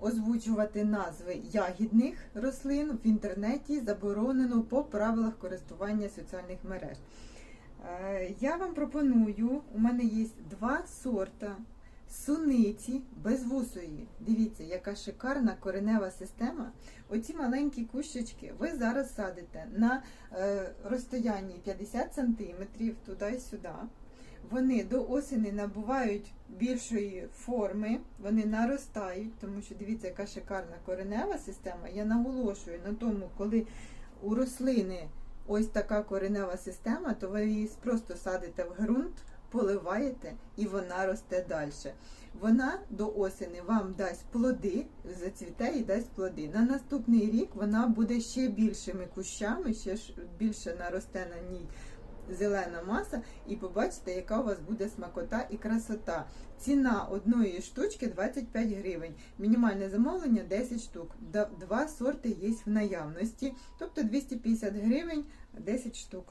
озвучувати назви ягідних рослин в інтернеті заборонено по правилах користування соціальних мереж. Е, Я вам пропоную, у мене є два сорта суниці безвусої. Дивіться, яка шикарна коренева система. Оці маленькі кущечки ви зараз садите на е, розстоянні 50 см туди і сюди. Вони до осені набувають більшої форми, вони наростають, тому що дивіться, яка шикарна коренева система. Я наголошую на тому, коли у рослини ось така коренева система, то ви її просто садите в ґрунт, поливаєте і вона росте далі. Вона до осені вам дасть плоди, зацвіте і дасть плоди. На наступний рік вона буде ще більшими кущами, ще більше наросте на ній зелена маса, і побачите, яка у вас буде смакота і красота. Ціна одної штучки 25 гривень. Мінімальне замовлення 10 штук. Два сорти є в наявності, тобто 250 гривень 10 штук.